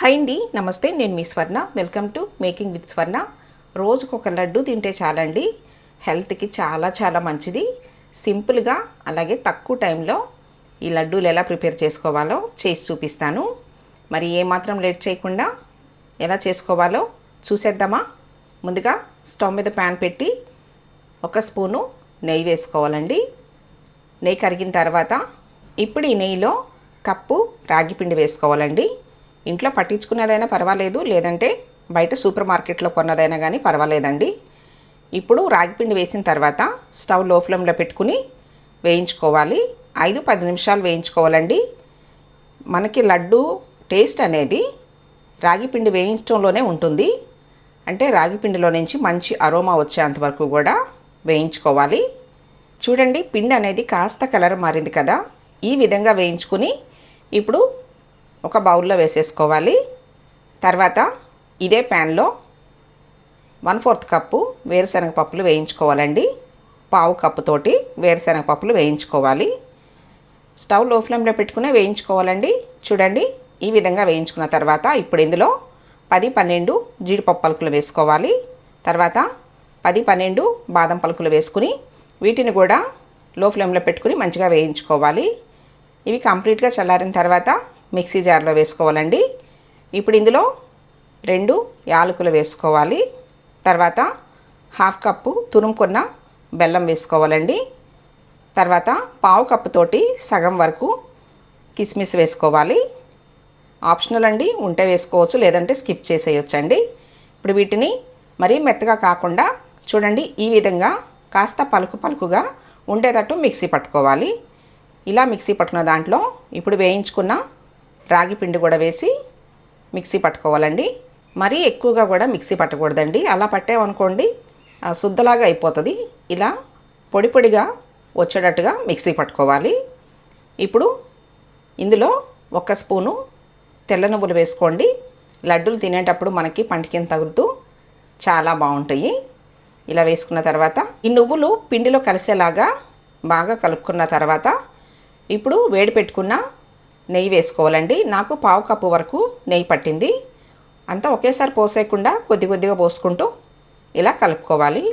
Hi అండి నమస్తే నేను మీ Swarna. Welcome to making with Swarna రోజుకు ఒక లడ్డు తింటే చాలండి. హెల్త్కి చాలా చాలా మంచిది. సింపుల్గా అలాగే తక్కువ టైంలో ఈ లడ్డూలు ఎలా ప్రిపేర్ చేసుకోవాలో చేసి చూపిస్తాను. మరి ఏమాత్రం లేట్ చేయకుండా ఎలా చేసుకోవాలో చూసేద్దామా? ముందుగా స్టవ్ మీద ప్యాన్ పెట్టి ఒక స్పూను నెయ్యి వేసుకోవాలండి. నెయ్యి కరిగిన తర్వాత ఇప్పుడు ఈ నెయ్యిలో కప్పు రాగి పిండి వేసుకోవాలండి. ఇంట్లో పట్టించుకున్నదైనా పర్వాలేదు లేదంటే బయట సూపర్ మార్కెట్లో కొన్నదైనా కానీ పర్వాలేదండి. ఇప్పుడు రాగిపిండి వేసిన తర్వాత స్టవ్లో ఫ్లేమ్లో పెట్టుకుని వేయించుకోవాలి. ఐదు పది నిమిషాలు వేయించుకోవాలండి. మనకి లడ్డు టేస్ట్ అనేది రాగి పిండి వేయించడంలోనే ఉంటుంది. అంటే రాగిపిండిలో నుంచి మంచి అరోమా వచ్చేంత వరకు కూడా వేయించుకోవాలి. చూడండి పిండి అనేది కాస్త కలర్ మారింది కదా. ఈ విధంగా వేయించుకుని ఇప్పుడు ఒక బౌల్లో వేసేసుకోవాలి. తర్వాత ఇదే ప్యాన్లో వన్ ఫోర్త్ కప్పు వేరుశనగ పప్పులు వేయించుకోవాలండి. పావు కప్పుతోటి వేరుశనగ పప్పులు వేయించుకోవాలి. స్టవ్లో ఫ్లేమ్లో పెట్టుకునే వేయించుకోవాలండి. చూడండి ఈ విధంగా వేయించుకున్న తర్వాత ఇప్పుడు ఇందులో పది పన్నెండు జీడిపప్పు పలుకులు వేసుకోవాలి. తర్వాత పది పన్నెండు బాదం పలుకులు వేసుకుని వీటిని కూడా లో ఫ్లేమ్లో పెట్టుకుని మంచిగా వేయించుకోవాలి. ఇవి కంప్లీట్గా చల్లారిన తర్వాత మిక్సీ జార్లో వేసుకోవాలండి. ఇప్పుడు ఇందులో రెండు యాలకులు వేసుకోవాలి. తర్వాత హాఫ్ కప్పు తురుముకున్న బెల్లం వేసుకోవాలండి. తర్వాత పావు కప్పుతోటి సగం వరకు కిస్మిస్ వేసుకోవాలి. ఆప్షనల్ అండి ఉంటే వేసుకోవచ్చు లేదంటే స్కిప్ చేసేయచ్చు అండి ఇప్పుడు వీటిని మరీ మెత్తగా కాకుండా చూడండి ఈ విధంగా కాస్త పలుకు పలుకుగా ఉండేటట్టు మిక్సీ పట్టుకోవాలి. ఇలా మిక్సీ పట్టుకున్న దాంట్లో ఇప్పుడు వేయించుకున్న రాగి పిండి కూడా వేసి మిక్సీ పట్టుకోవాలండి. మరీ ఎక్కువగా కూడా మిక్సీ పట్టకూడదండి. అలా పట్టామనుకోండి శుద్ధలాగా అయిపోతుంది. ఇలా పొడి పొడిగా వచ్చేటట్టుగా మిక్సీ పట్టుకోవాలి. ఇప్పుడు ఇందులో ఒక స్పూను తెల్ల నువ్వులు వేసుకోండి. లడ్డూలు తినేటప్పుడు మనకి పంటికిన తగులుతూ చాలా బాగుంటాయి. ఇలా వేసుకున్న తర్వాత ఈ నువ్వులు పిండిలో కలిసేలాగా బాగా కలుపుకున్న తర్వాత ఇప్పుడు వేడి పెట్టుకున్న నెయ్యి వేసుకోవాలండి. నాకు పావు కప్పు వరకు నెయ్యి పట్టింది. అంతా ఒకేసారి పోసేయకుండా కొద్ది కొద్దిగా పోసుకుంటూ ఇలా కలుపుకోవాలి.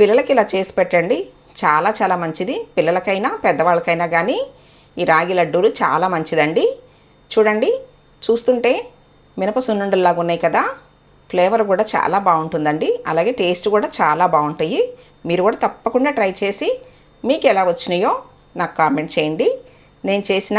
పిల్లలకి ఇలా చేసి పెట్టండి. చాలా చాలా మంచిది. పిల్లలకైనా పెద్దవాళ్ళకైనా కానీ ఈ రాగి లడ్డూలు చాలా మంచిదండి. చూడండి చూస్తుంటే మినప సున్నుండల్లాగా ఉన్నాయి కదా. ఫ్లేవర్ కూడా చాలా బాగుంటుందండి. అలాగే టేస్ట్ కూడా చాలా బాగుంటాయి. మీరు కూడా తప్పకుండా ట్రై చేసి మీకు ఎలా వచ్చినాయో నాకు కామెంట్ చేయండి. నేను చేసిన